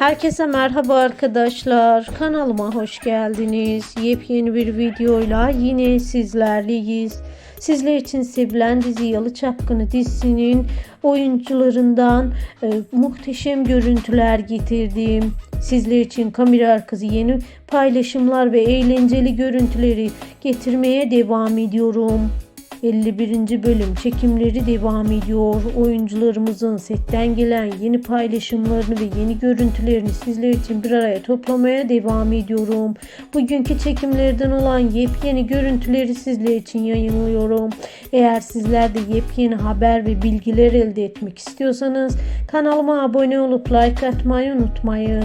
Herkese merhaba arkadaşlar. Kanalıma hoş geldiniz. Yepyeni bir videoyla yine sizlerleyiz. Sizler için sevilen dizi Yalı Çapkını dizisinin oyuncularından e, muhteşem görüntüler getirdim. Sizler için kamera arkası yeni paylaşımlar ve eğlenceli görüntüleri getirmeye devam ediyorum. 51. bölüm çekimleri devam ediyor. Oyuncularımızın setten gelen yeni paylaşımlarını ve yeni görüntülerini sizler için bir araya toplamaya devam ediyorum. Bugünkü çekimlerden olan yepyeni görüntüleri sizler için yayınlıyorum. Eğer sizler de yepyeni haber ve bilgiler elde etmek istiyorsanız kanalıma abone olup like atmayı unutmayın.